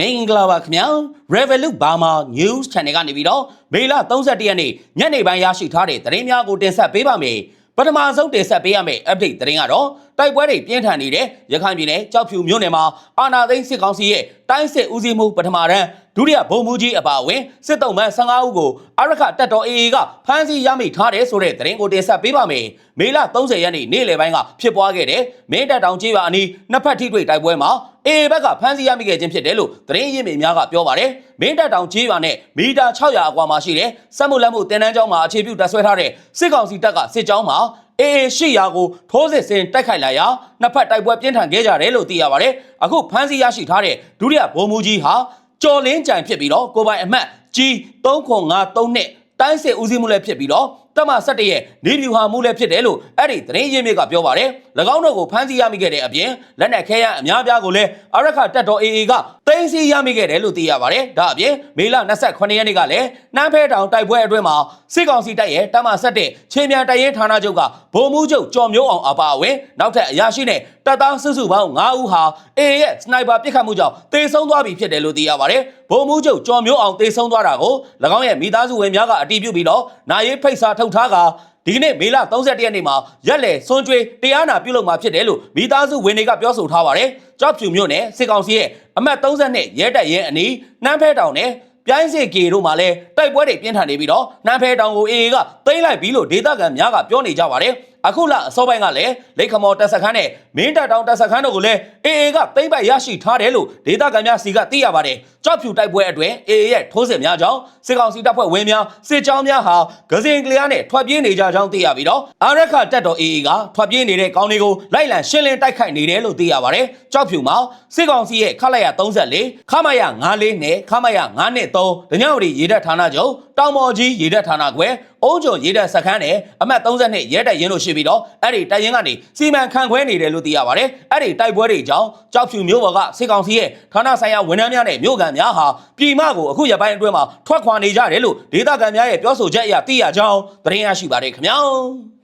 မင်္ဂလာပါခင်ဗျာ Revolut Burma News Channel ကနေပြီးတော့မေလ31ရက်နေ့ညနေပိုင်းရရှိထားတဲ့သတင်းများကိုတင်ဆက်ပေးပါမယ်ပထမဆုံးတင်ဆက်ပေးရမယ့် update သတင်းကတော့တိုက်ပွဲတွေပြင်းထန်နေတဲ့ရခိုင်ပြည်နယ်ကြောက်ဖြူမြို့နယ်မှာအာနာသိန်းစစ်ကောင်စီရဲ့တိုင်းစစ်ဦးစီးမှုပထမရန် ဒုတိယဗိုလ်မှူးကြီးအပါအဝင်စစ်တုံးမှန်15ဦးကိုအရခတပ်တော် AA ကဖမ်းဆီးရမိထားတယ်ဆိုတဲ့သတင်းကိုတင်ဆက်ပေးပါမယ်မေလ30ရက်နေ့နေ့လယ်ပိုင်းကဖြစ်ပွားခဲ့တဲ့မင်းတပ်တောင်ကြီးပါအနီးနှစ်ဖက်ထိတွေ့တိုက်ပွဲမှာ AA ဘက်ကဖမ်းဆီးရမိခဲ့ခြင်းဖြစ်တယ်လို့သတင်းရင်းမြစ်များကပြောပါတယ်။မင်းတပ်တောင်ကြီးရွာနဲ့မီတာ600အကွာမှာရှိတဲ့စက်မှုလက်မှုတင်နန်းကျောင်းမှာအခြေပြုတပ်ဆွဲထားတဲ့စစ်ကောင်စီတပ်ကစစ်ကြောင်းမှာ AA ရှိရာကိုထိုးစစ်ဆင်တိုက်ခိုက်လာရာနှစ်ဖက်တိုက်ပွဲပြင်းထန်ခဲ့ကြတယ်လို့သိရပါတယ်။အခုဖမ်းဆီးရရှိထားတဲ့ဒုတိယဗိုလ်မှူးကြီးဟာ ကျော်လင်းကြံဖြစ်ပြီးတော့ကိုပိုင်အမှတ် G3953 နဲ့တိုင်းစစ်ဦးစီးမှုလည်းဖြစ်ပြီးတော့ တမ17ရဲ့နေပြူဟာမှုလည်းဖြစ်တယ်လို့အဲ့ဒီသတင်းရင်းမြစ်ကပြောပါတယ်။၎င်းတို့ကိုဖမ်းဆီးရမိခဲ့တဲ့အပြင်လက်နက်ခဲယမ်းအများပြားကိုလည်းအရခတပ်တော် AA ကတင်းစီရမိခဲ့တယ်လို့သိရပါတယ်။ဒါအပြင်မေလ28ရက်နေ့ကလည်းနှမ်းဖဲတောင်တိုက်ပွဲအတွင်းမှာစစ်ကောင်စီတပ်ရဲ့တမ17ချင်းမြန်တိုက်ရင်ဌာနချုပ်ကဗိုလ်မှူးချုပ်ကျော်မျိုးအောင်အပါအဝင်နောက်ထပ်အရာရှိနဲ့တပ်သားစုစုပေါင်း9ဦးဟာ AA ရဲ့စနိုက်ပါပစ်ခတ်မှုကြောင့်တေဆုံးသွားပြီဖြစ်တယ်လို့သိရပါတယ်။ဗိုလ်မှူးချုပ်ကျော်မျိုးအောင်တေဆုံးသွားတာကို၎င်းရဲ့မိသားစုဝင်များကအတည်ပြုပြီးတော့နိုင်ရေးဖိတ်စာထုတ်ထားကဒီကနေ့မေလ31ရက်နေ့မှာရက်လေစွန်ကျွေးတရားနာပြုလုပ်မှာဖြစ်တယ်လို့မိသားစုဝင်တွေကပြောဆိုထားပါတယ်။ကြောက်ဖြူမြို့နယ်စစ်ကောင်စီရဲ့အမှတ်32ရဲတပ်ရဲအနီးနှမ်းဖဲတောင်နဲ့ပြိုင်းစစ်ကေတို့မှာလည်းတိုက်ပွဲတွေပြင်းထန်နေပြီးတော့နှမ်းဖဲတောင်ကို AA ကသိမ်းလိုက်ပြီလို့ဒေသခံများကပြောနေကြပါတယ်။ အခုလအစောပိုင်းကလည်းလိတ်ခမော်တပ်စခန်းနဲ့မင်းတပ်တောင်တပ်စခန်းတို့ကိုလည်း AA ကသိမ်းပိုက်ရရှိထားတယ်လို့ဒေသခံများစီကသိရပါတယ်။ကြောက်ဖြူတိုက်ပွဲအတွင်း AA ရဲ့ထိုးစစ်များကြောင့်စစ်ကောင်စီတပ်ဖွဲ့ဝင်များစစ်ကြောင်းများဟာဂဇင်ကလျားနဲ့ထွက်ပြေးနေကြကြောင်းသိရပြီးတော့အာရခတပ်တော် AA ကထွက်ပြေးနေတဲ့ကောင်းတွေကိုလိုက်လံရှင်းလင်းတိုက်ခိုက်နေတယ်လို့သိရပါတယ်။ကြောက်ဖြူမှာစစ်ကောင်စီရဲ့ခလိုက်ရ34ခမရ94နဲ့ခမရ9နဲ့3ဒညဝတီရေတပ်ဌာနချုပ်တောင်မော်ကြီးရေတပ်ဌာနခွဲ အုံးကျော်ရေတပ်စခန်းနဲ့အမှတ်32ရဲတပ်ရင်းလို့ရှိပြီးတော့အဲ့ဒီတပ်ရင်းကနေစီမံခန့်ခွဲနေတယ်လို့သိရပါတယ်။အဲ့ဒီတိုက်ပွဲတွေကြောင့်ကြောက်ဖြူမျိုးပေါ်ကစစ်ကောင်စီရဲ့ဌာနဆိုင်ရာဝန်ထမ်းများနဲ့မြို့ကန်များဟာပြည်မကိုအခုရပိုင်းအတွင်းမှာထွက်ခွာနေကြတယ်လို့ဒေသခံများရဲ့ပြောဆိုချက်အရသိရကြောင်းသတင်းရရှိပါတယ်ခင်ဗျာ။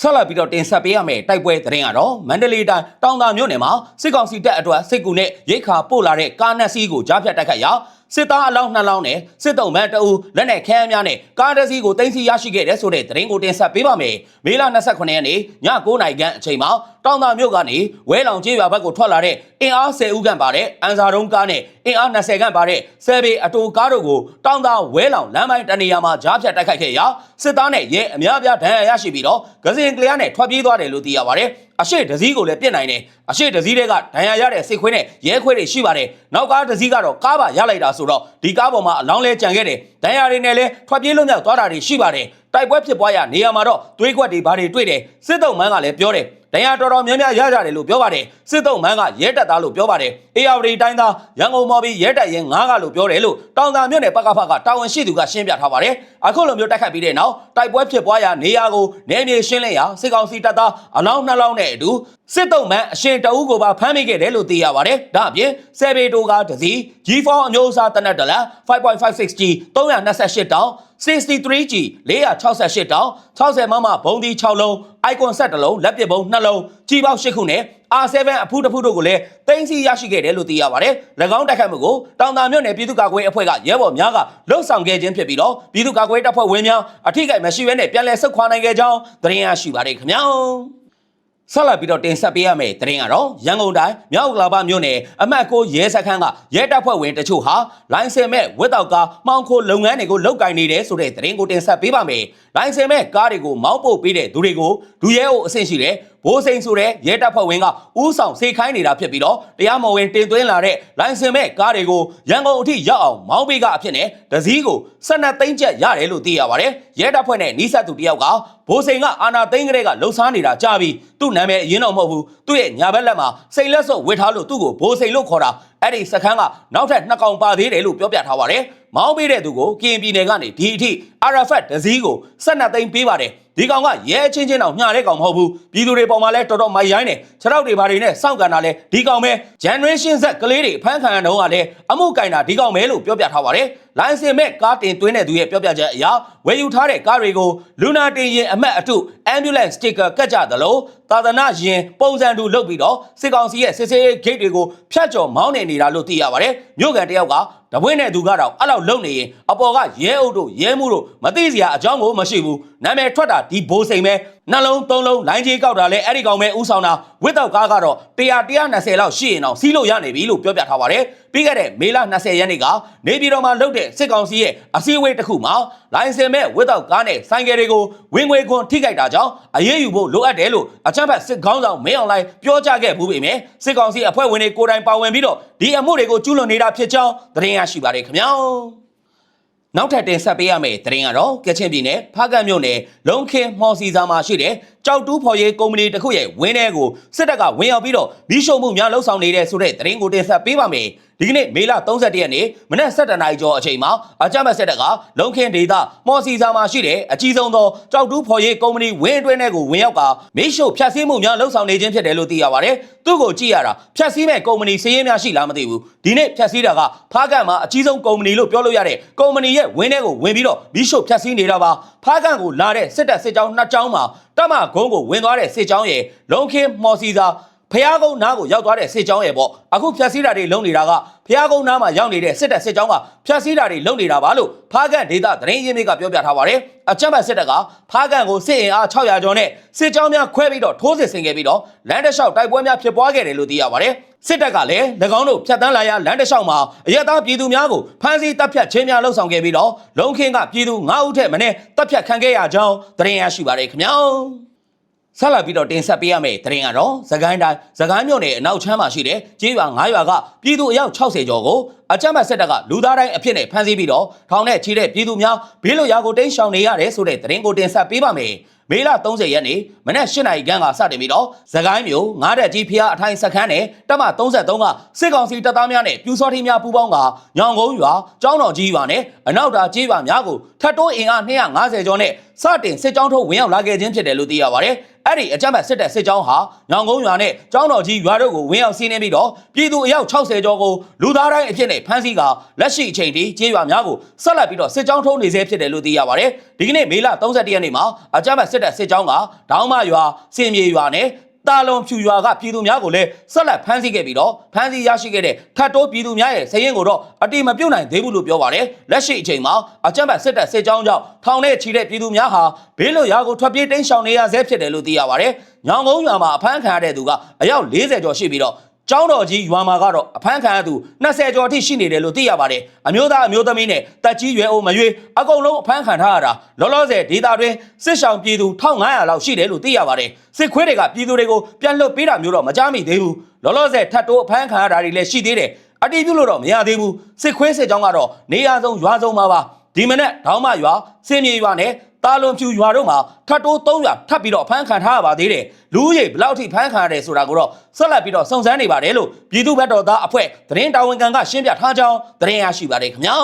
ဆက်လက်ပြီးတော့တင်ဆက်ပေးရမယ့်တိုက်ပွဲသတင်းကတော့မန္တလေးတိုင်းတောင်သာမြို့နယ်မှာစစ်ကောင်စီတပ်အတွက်စစ်ကူနဲ့ရိတ်ခါပို့လာတဲ့ကားနက်စီးကိုကြားဖြတ်တိုက်ခိုက်ရာ စစ်သားအလောင်းနှစ်လောင်းနဲ့စစ်တုံးမန်းတအူလက်နက်ခဲယမ်းများနဲ့ကားတစ်စီးကိုတင်စီရရှိခဲ့တဲ့ဆိုတဲ့သတင်းကိုတင်ဆက်ပေးပါမယ်။မေလ29ရက်နေ့ည9:00နာရီခန့်အချိန်မှာတောင်သာမြို့ကနေဝဲလောင်ကျေးရွာဘက်ကိုထွက်လာတဲ့အင်အား10ဦးခန့်ပါတဲ့အန်စာရုံးကားနဲ့အင်အား20ခန့်ပါတဲ့ဆယ်ပေအတူကားတို့ကိုတောင်သာဝဲလောင်လမ်းပိုင်းတနေရာမှာကြားဖြတ်တိုက်ခိုက်ခဲ့ရာစစ်သားနဲ့ရဲအများအပြားဒဏ်ရာရရှိပြီးတော့ဂဇင်ကလျားနဲ့ထွက်ပြေးသွားတယ်လို့သိရပါတယ်။ အရှိတစည်းကိုလည်းပြစ်နိုင်တယ်အရှိတစည်းတွေကဒဏ်ရာရတဲ့စိတ်ခွေးနဲ့ရဲခွေးတွေရှိပါတယ်နောက်ကားတစည်းကတော့ကားပါရလိုက်တာဆိုတော့ဒီကားပေါ်မှာအလောင်းလဲကြံခဲ့တယ်ဒဏ်ရာတွေနဲ့လည်းထွက်ပြေးလွတ်မြောက်သွားတာတွေရှိပါတယ်တိုက်ပွဲဖြစ်ပွားရနေရာမှာတော့သွေးကွက်တွေဘာတွေတွေ့တယ်စစ်တုံးမန်းကလည်းပြောတယ် ဒဏ်ရာတော်တော်များများရကြတယ်လို့ပြောပါတယ်စစ်တုံးမန်းကရဲတပ်သားလို့ပြောပါတယ်အေယာဝတီတိုင်းသားရန်ကုန်မော်ပြီးရဲတပ်ရင်ငားကလို့ပြောတယ်လို့တောင်သာမြို့နယ်ပကဖကတာဝန်ရှိသူကရှင်းပြထားပါတယ်အခုလိုမျိုးတိုက်ခိုက်ပြီးတဲ့နောက်တိုက်ပွဲဖြစ်ပွားရနေရာကိုနေမြေရှင်းလင်းရာစစ်ကောင်စီတပ်သားအလောင်းနှလောင်းနဲ့အတူစစ်တုံးမန်းအရှင်တအုပ်ကိုပါဖမ်းမိခဲ့တယ်လို့သိရပါတယ်ဒါအပြင်ဆယ်ပေတိုကားတစ်စီး G4 အမျိုးအစားတနက်ဒလန် 5.56G 328တောင်း 63G 468တောင်း60မမဘုံဒီ6လုံး icon set တစ်လုံးလက်ပစ်ဘုံ2လုံးကြီးပေါက်8ခုနဲ့ R7 အဖူးတစ်ဖူးတို့ကိုလည်းတင်စီရရှိခဲ့တယ်လို့သိရပါတယ်။၎င်းတိုက်ခိုက်မှုကိုတောင်တာမြို့နယ်ပြည်သူ့ကာကွယ်ရေးအဖွဲ့ကရဲဘော်များကလှုပ်ဆောင်ခဲ့ခြင်းဖြစ်ပြီးတော့ပြည်သူ့ကာကွယ်ရေးတပ်ဖွဲ့ဝင်များအထိကိမရှိဘဲနဲ့ပြန်လည်ဆုတ်ခွာနိုင်ခဲ့ကြောင်းသတင်းရရှိပါတယ်ခင်ဗျာ။ ဆက်လက်ပြီးတော့တင်ဆက်ပေးရမယ့်သတင်းကတော့ရန်ကုန်တိုင်းမြောက်ကလာပမြို့နယ်အမှတ်ကိုရဲစခန်းကရဲတပ်ဖွဲ့ဝင်တချို့ဟာလိုင်စင်မဲ့ဝက်တောက်ကားမှောင်ခိုလုပ်ငန်းတွေကိုလုပ်ကင်နေတယ်ဆိုတဲ့သတင်းကိုတင်ဆက်ပေးပါမယ်။လိုင်စင်မဲ့ကားတွေကိုမောင်းပို့ပေးတဲ့သူတွေကိုဒူရဲအိုအဆင့်ရှိတဲ့ ဘိုးစိန်ဆိုတဲ့ရဲတပ်ဖွဲ့ဝင်ကဥဆောင်စေခိုင်းနေတာဖြစ်ပြီးတော့တရားမဝင်တင်သွင်းလာတဲ့လိုင်စင်မဲ့ကားတွေကိုရန်ကုန်အထိရောက်အောင်မောင်းပေးကအဖြစ်နဲ့ဒစည်းကို12သိန်းကျပ်ရတယ်လို့သိရပါတယ်။ရဲတပ်ဖွဲ့နဲ့နီးစပ်သူတယောက်ကဘိုးစိန်ကအာနာသိန်းကလေးကလှုပ်ရှားနေတာကြားပြီးသူ့နာမည်အရင်တော့မဟုတ်ဘူးသူ့ရဲ့ညာဘက်လက်မှာစိန်လက်စော့ဝစ်ထားလို့သူ့ကိုဘိုးစိန်လို့ခေါ်တာအဲ့ဒီစခန်းကနောက်ထပ်နှစ်ကောင်ပါသေးတယ်လို့ပြောပြထားပါတယ်။ မောင်းပေးတဲ့သူကိုကရင်ပြည်နယ်ကနေဒီအထိအာရဖတ်ဒစည်းကို12သိန်းပေးပါတယ်။ဒီကောင်ကရဲချင်းချင်းတော့ညှာတဲ့ကောင်မဟုတ်ဘူး။ပြည်သူတွေပေါ်မှာလဲတော်တော်မိုက်ရိုင်းတယ်။ခြေထောက်တွေဘာတွေနဲ့စောင့်ကန်တာလဲဒီကောင်ပဲ generation Z ကလေးတွေဖမ်းခံရတော့ကလည်းအမှုကင်တာဒီကောင်ပဲလို့ပြောပြထားပါတယ်။လိုင်စင်မဲ့ကားတင်သွင်းတဲ့သူရဲ့ပြောပြချက်အရဝယ်ယူထားတဲ့ကားတွေကိုလူနာတင်ရင်အမတ်အထု ambulance sticker ကတ်ကြသလိုသာသနာရင်ပုံစံတူလုပ်ပြီးတော့စစ်ကောင်စီရဲ့စစ်ဆေးရေး gate တွေကိုဖြတ်ကျော်မောင်းနေနေတာလို့သိရပါတယ်မြို့ကန်တယောက်ကတပွင့်တဲ့သူကတော့အဲ့လောက်လုံနေရင်အပေါ်ကရဲအုပ်တို့ရဲမှုတို့မသိစရာအကြောင်းကိုမရှိဘူးနာမည်ထွက်တာဒီဘိုးစိန်ပဲနှလုံးသုံးလုံးလိုင်းကြီးကောက်တာလဲအဲ့ဒီကောင်ပဲဥဆောင်တာဝစ်တော့ကားကတော့100 120လောက်ရှိရင်တော့စီးလို့ရနေပြီလို့ပြောပြထားပါတယ်ပြီးခဲ့တဲ့မေလ20ရက်နေ့ကနေပြည်တော်မှာလုပ်တဲ့စစ်ကောင်စီရဲ့အစည်းအဝေးတစ်ခုမှာလိုင်စင်မဲ့ဝစ်တော့ကားနဲ့ဆိုင်ကယ်တွေကိုဝင်ငွေခွန်ထိခိုက်တာကြောင့်အရေးယူဖို့လိုအပ်တယ်လို့အချမ်းဖတ်စစ်ခေါင်းဆောင်မင်းအောင်လှိုင်ပြောကြားခဲ့မှုပေမဲ့စစ်ကောင်စီအဖွဲ့ဝင်တွေကိုယ်တိုင်ပါဝင်ပြီးတော့ဒီအမှုတွေကိုကျူးလွန်နေတာဖြစ်ကြောင်းသတင်းရရှိပါတယ်ခင်ဗျာ နောက်ထပ်တင်ဆက်ပေးရမယ့်သတင်းကတော့ကချင်ပြည်နယ်ဖားကတ်မြို့နယ်လုံခင်းမှော်စီစာမှာရှိတဲ့ကြောက်တူးဖော်ရေးကုမ္ပဏီတစ်ခုရဲ့ဝင်းထဲကိုစစ်တပ်ကဝင်ရောက်ပြီးတော့မီးရှို့မှုများလှုပ်ဆောင်နေတဲ့ဆိုတဲ့သတင်းကိုတင်ဆက်ပေးပါမယ် ဒီကနေ့မေလ31ရက်နေ့မနက်7:00နာရီကျော်အချိန်မှာအကြမ်းဖက်စစ်တပ်ကလုံခင်းဒေသမှော်စီစာမှာရှိတဲ့အကြီးဆုံးသောကြောက်တူးဖော်ရေးကုမ္ပဏီဝင်းအတွင်းထဲကိုဝင်ရောက်ကမီးရှို့ဖျက်ဆီးမှုများလှုပ်ဆောင်နေခြင်းဖြစ်တယ်လို့သိရပါတယ်သူ့ကိုကြည့်ရတာဖျက်ဆီးမဲ့ကုမ္ပဏီစည်ရင်းများရှိလားမသိဘူးဒီနေ့ဖျက်ဆီးတာကဖားကတ်မှာအကြီးဆုံးကုမ္ပဏီလို့ပြောလို့ရတဲ့ကုမ္ပဏီရဲ့ဝင်းထဲကိုဝင်ပြီးတော့မီးရှို့ဖျက်ဆီးနေတာပါဖားကတ်ကိုလာတဲ့စစ်တပ်စစ်ကြောင်းနှစ်ကြောင်းမှာတမကုန်းကိုဝင်သွားတဲ့စစ်ကြောင်းရဲ့လုံခင်းမော်စီစာ ဖျားကုန်းနားကိုရောက်သွားတဲ့စစ်ကြောင်းရဲ့ပေါ့အခုဖြတ်စည်းတာတွေလုံနေတာကဖျားကုန်းနားမှာရောက်နေတဲ့စစ်တပ်စစ်ကြောင်းကဖြတ်စည်းတာတွေလုံနေတာပါလို့ဖားကန်ဒေသသတင်းရင်းမြစ်ကပြောပြထားပါတယ်အကြမ်းဖက်စစ်တပ်ကဖားကန်ကိုစစ်အင်အား600ကျော်နဲ့စစ်ကြောင်းများခွဲပြီးတော့ထိုးစစ်ဆင်ခဲ့ပြီးတော့လမ်းတစ်လျှောက်တိုက်ပွဲများဖြစ်ပွားခဲ့တယ်လို့သိရပါတယ်စစ်တပ်ကလည်း၎င်းတို့ဖြတ်တန်းလာရလမ်းတစ်လျှောက်မှာအရက်သားပြည်သူများကိုဖမ်းဆီးတပ်ဖြတ်ခြင်းများလှုပ်ဆောင်ခဲ့ပြီးတော့လုံခင်းကပြည်သူ9ဦးထက်မနည်းတပ်ဖြတ်ခံခဲ့ရကြောင်းသတင်းရရှိပါတယ်ခင်ဗျာ ဆက်လက်ပြီးတော့တင်ဆက်ပေးရမယ့်သတင်းကတော့သကိုင်းတိုင်းသကိုင်းမြို့နယ်အနောက်ချမ်းမှာရှိတဲ့ကျေးရွာ9ရွာကပြည်သူအယောက်60ကျော်ကိုအကြမ်းဖက်စစ်တပ်ကလူသားတိုင်းအဖြစ်နဲ့ဖမ်းဆီးပြီးတော့ထောင်နဲ့ချီတဲ့ပြည်သူများဘေးလွတ်ရာကိုတိမ်းရှောင်နေရတယ်ဆိုတဲ့သတင်းကိုတင်ဆက်ပေးပါမယ်။မေလ30ရက်နေ့မနက်8နာရီခန့်ကစတင်ပြီးတော့သကိုင်းမြို့ငားတက်ကြီးဖျားအထိုင်စခန်းနဲ့တပ်မ33ကစစ်ကောင်စီတပ်သားများနဲ့ပြူစောထီးများပူးပေါင်းကညောင်ကုန်းရွာကျောင်းတော်ကြီးရွာနဲ့အနောက်တာကြီးရွာများကို ထပ်တိုးအင်အား250ကျော်နဲ့စတင်စစ်ကြောင်းထုတ်ဝင်ရောက်လာခဲ့ခြင်းဖြစ်တယ်လို့သိရပါတယ်။အဲ့ဒီအကြမ်းဖက်စစ်တပ်စစ်ကြောင်းဟာညောင်ကုန်းရွာနဲ့ကျောင်းတော်ကြီးရွာတို့ကိုဝင်ရောက်စီးနင်းပြီးတော့ပြည်သူအယောက်60ကျော်ကိုလူသားတိုင်းအဖြစ်နဲ့ဖမ်းဆီးကလက်ရှိအချိန်ထိကြေးရွာများကိုဆက်လက်ပြီးတော့စစ်ကြောင်းထုတ်နေဆဲဖြစ်တယ်လို့သိရပါတယ်။ဒီကနေ့မေလ31ရက်နေ့မှာအကြမ်းဖက်စစ်တပ်စစ်ကြောင်းကဒေါင်းမရွာစင်မြေရွာနဲ့ တာလွန်ဖြူရွာကပြည်သူများကိုလည်းဆက်လက်ဖမ်းဆီးခဲ့ပြီးတော့ဖမ်းဆီးရရှိခဲ့တဲ့ထတ်တိုးပြည်သူများရဲ့စည်ရင်ကိုတော့အတိမပြုတ်နိုင်သေးဘူးလို့ပြောပါတယ်လက်ရှိအချိန်မှာအကြမ်းဖက်စစ်တပ်စစ်ကြောင်းကြောင့်ထောင်ထဲချီတဲ့ပြည်သူများဟာဘေးလွတ်ရာကိုထွက်ပြေးတိမ်းရှောင်နေရဆဲဖြစ်တယ်လို့သိရပါတယ်ညောင်ကုန်းရွာမှာအဖမ်းခံရတဲ့သူကအယောက်40ကျော်ရှိပြီးတော့ ကျောင်းတော်ကြီးရွာမှာကတော့အဖမ်းခံရသူ20ကျော်အထိရှိနေတယ်လို့သိရပါတယ်အမျိုးသားအမျိုးသမီးနဲ့တက်ကြီးရွယ်အိုမရွေးအကုန်လုံးအဖမ်းခံထားရတာလောလောဆယ်ဒေတာတွင်စစ်ဆောင်ပြည်သူ1500လောက်ရှိတယ်လို့သိရပါတယ်စစ်ခွေးတွေကပြည်သူတွေကိုပြန်လွတ်ပေးတာမျိုးတော့မကြားမိသေးဘူးလောလောဆယ်ထပ်တိုးအဖမ်းခံရတာတွေလည်းရှိသေးတယ်အတီးပြုတ်လို့တော့မရသေးဘူးစစ်ခွေးစစ်ကြောင်းကတော့နေရာဆုံးရွာဆုံးမှာပါဒီမနေ့ဒေါင်းမရွာစင်မြေရွာနဲ့ တာလွန်ဖြူရွာတို့မှာထပ်တိုး300ရွာထပ်ပြီးတော့ဖမ်းခံထားရပါသေးတယ်လူဦးရေဘယ်လောက်ထိဖမ်းခံရတယ်ဆိုတာကိုတော့ဆက်လက်ပြီးတော့စုံစမ်းနေပါတယ်လို့ပြည်သူ့ဘက်တော်သားအဖွဲ့သတင်းတာဝန်ခံကရှင်းပြထားကြောင်းသတင်းရရှိပါတယ်ခင်ဗျာ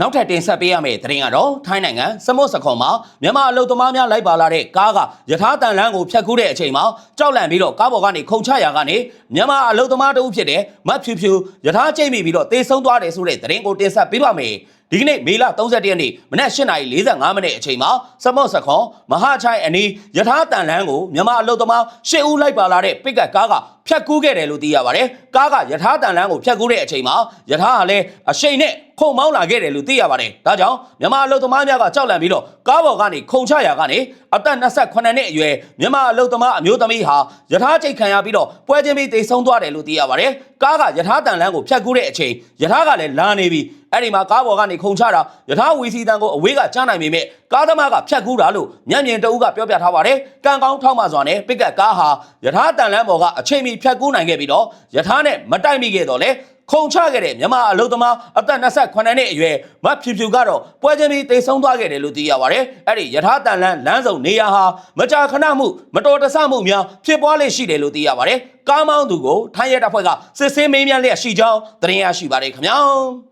နောက်ထပ်တင်ဆက်ပေးရမယ့်သတင်းကတော့ထိုင်းနိုင်ငံစမုတ်စခွန်မှာမြန်မာအလုပ်သမားများလိုက်ပါလာတဲ့ကားကယထာတန်လန်းကိုဖျက်ကူးတဲ့အချိန်မှာကြောက်လန့်ပြီးတော့ကားပေါ်ကနေခုန်ချရာကနေမြန်မာအလုပ်သမားတဦးဖြစ်တဲ့မတ်ဖြူဖြူယထာကျိတ်မိပြီးတော့တေဆုံးသွားတယ်ဆိုတဲ့သတင်းကိုတင်ဆက်ပေးပါမယ် ဒီကနေ့မေလ31ရက်နေ့မနက်8:45မိနစ်အချိန်မှာစမော့စခွန်မဟာချိုင်အနီးယထာတန်လန်းကိုမြန်မာအလုပ်သမား၈ဦးလိုက်ပါလာတဲ့ပစ်ကတ်ကားကဖြတ်ကူးခဲ့တယ်လို့သိရပါတယ်။ကားကယထာတန်လန်းကိုဖြတ်ကူးတဲ့အချိန်မှာယထာကလည်းအရှိန်နဲ့ခုံမောင်းလာခဲ့တယ်လို့သိရပါတယ်။ဒါကြောင့်မြန်မာအလုပ်သမားများကကြောက်လန့်ပြီးတော့ကားပေါ်ကနေခုံချရာကနေအသက်28နှစ်အရွယ်မြန်မာအလုပ်သမားအမျိုးသမီးဟာယထာကျိတ်ခံရပြီးတော့ပွဲချင်းပြီးတိတ်ဆုံးသွားတယ်လို့သိရပါတယ်။ကားကယထာတန်လန်းကိုဖြတ်ကူးတဲ့အချိန်ယထာကလည်းလာနေပြီး အဲ့ဒီမှာကားပေါ်ကနေခုံချတာယထာဝီစီတန်ကိုအဝေးကကြားနိုင်ပေမဲ့ကားသမားကဖြတ်ကူးတာလို့ညံ့မြင်တအုပ်ကပြောပြထားပါတယ်။ကံကောင်းထောက်မှစွာနဲ့ပစ်ကတ်ကားဟာယထာတန်လန်းပေါ်ကအချိန်မီဖြတ်ကူးနိုင်ခဲ့ပြီးတော့ယထာနဲ့မတိုက်မိခဲ့တော့လေခုံချခဲ့တဲ့မြန်မာအလုသမားအသက်28နှစ်အရွယ်မဖြူဖြူကတော့ပွဲချင်းပြီးတိတ်ဆုံးသွားခဲ့တယ်လို့သိရပါတယ်။အဲ့ဒီယထာတန်လန်းလမ်းစုံနေရာဟာမကြာခဏမှုမတော်တဆမှုများဖြစ်ပွားလေရှိတယ်လို့သိရပါတယ်။ကားမောင်းသူကိုထိုင်းရဲတပ်ဖွဲ့ကစစ်ဆေးမေးမြန်းလျက်ရှိကြောင်းသတင်းရရှိပါတယ်ခင်ဗျာ။